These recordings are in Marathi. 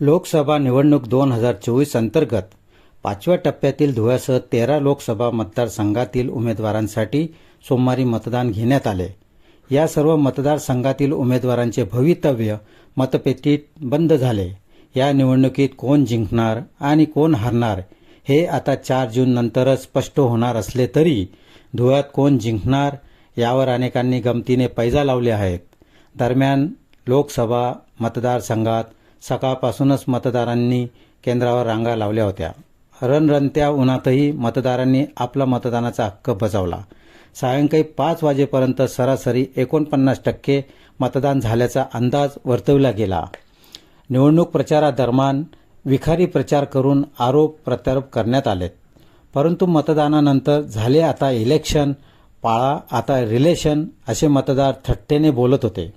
लोकसभा निवडणूक दोन हजार चोवीस अंतर्गत पाचव्या टप्प्यातील धुळ्यासह तेरा लोकसभा मतदारसंघातील उमेदवारांसाठी सोमवारी मतदान घेण्यात आले. या सर्व मतदारसंघातील उमेदवारांचे भवितव्य मतपेटीत बंद झाले. या निवडणुकीत कोण जिंकणार आणि कोण हरणार हे आता चार जून नंतरच स्पष्ट होणार असले तरी धुळ्यात कोण जिंकणार यावर अनेकांनी गमतीने पैजा लावले आहेत. दरम्यान लोकसभा मतदारसंघात सकाळपासूनच मतदारांनी केंद्रावर रांगा लावल्या होत्या. रणरणत्या उन्हातही मतदारांनी आपला मतदानाचा हक्क बजावला. सायंकाळी पाच वाजेपर्यंत सरासरी एकोणपन्नास टक्के मतदान झाल्याचा अंदाज वर्तवला गेला. निवडणूक प्रचारादरम्यान विखारी प्रचार करून आरोप प्रत्यारोप करण्यात आलेत. परंतु मतदानानंतर झाले आता इलेक्शन पाळा. आता रिलेशन असे मतदार थट्टेने बोलत होते.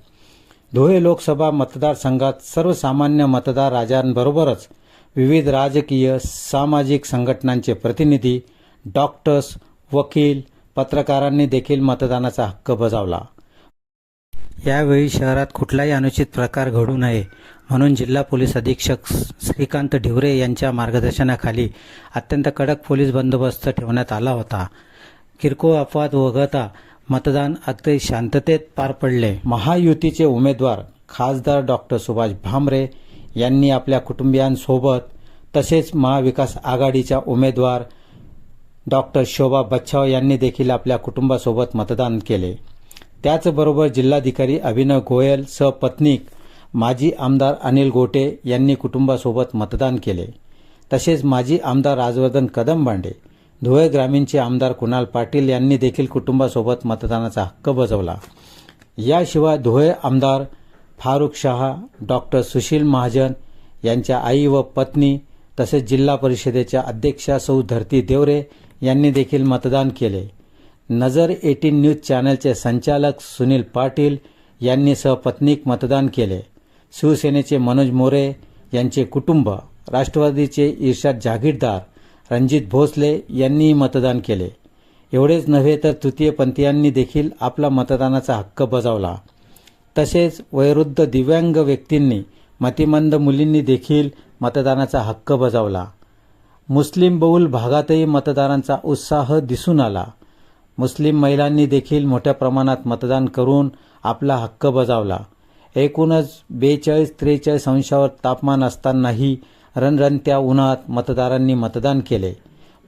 धुळे लोकसभा मतदारसंघात सर्वसामान्य मतदार राजांबरोबरच विविध राजकीय सामाजिक संघटनांचे प्रतिनिधी डॉक्टर्स वकील पत्रकारांनी देखील मतदानाचा हक्क बजावला. यावेळी शहरात कुठलाही अनुचित प्रकार घडू नये म्हणून जिल्हा पोलीस अधीक्षक श्रीकांत ढिवरे यांच्या मार्गदर्शनाखाली अत्यंत कडक पोलीस बंदोबस्त ठेवण्यात आला होता. किरकोळ अपवाद वगळता मतदान अगदी शांततेत पार पडले. महायुतीचे उमेदवार खासदार डॉक्टर सुभाष भामरे यांनी आपल्या कुटुंबियांसोबत तसेच महाविकास आघाडीच्या उमेदवार डॉक्टर शोभा बच्छाव यांनी देखील आपल्या कुटुंबासोबत मतदान केले. त्याचबरोबर जिल्हाधिकारी अभिनव गोयल सपत्नीक माजी आमदार अनिल गोटे यांनी कुटुंबासोबत मतदान केले. तसेच माजी आमदार राजवर्धन कदमबांडे धुळे ग्रामीणचे आमदार कुणाल पाटील यांनी देखील कुटुंबासोबत मतदानाचा हक्क बजावला. याशिवाय धुळे आमदार फारुख शहा डॉक्टर सुशील महाजन यांच्या आई व पत्नी तसेच जिल्हा परिषदेच्या अध्यक्षा सौ धरती देवरे यांनी देखील मतदान केले. नजर एटीन न्यूज चॅनलचे संचालक सुनील पाटील यांनी सहपत्नीक मतदान केले. शिवसेनेचे मनोज मोरे यांचे कुटुंब राष्ट्रवादीचे इर्षाद जागीरदार रणजित भोसले यांनीही मतदान केले. एवढेच नव्हे तर तृतीयपंथीयांनी देखील आपला मतदानाचा हक्क बजावला. तसेच वयोवृद्ध दिव्यांग व्यक्तींनी मतिमंद मुलींनी देखील मतदानाचा हक्क बजावला. मुस्लिम बहुल भागातही मतदारांचा उत्साह दिसून आला. मुस्लिम महिलांनी देखील मोठ्या प्रमाणात मतदान करून आपला हक्क बजावला. एकूणच बेचाळीस त्रेचाळीस अंशावर तापमान असतानाही रणरणत्या उन्हात मतदारांनी मतदान केले.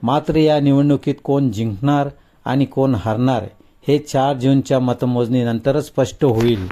मात्र या निवडणुकीत कोण जिंकणार आणि कोण हरणार हे चार जूनच्या मतमोजणीनंतरच स्पष्ट होईल.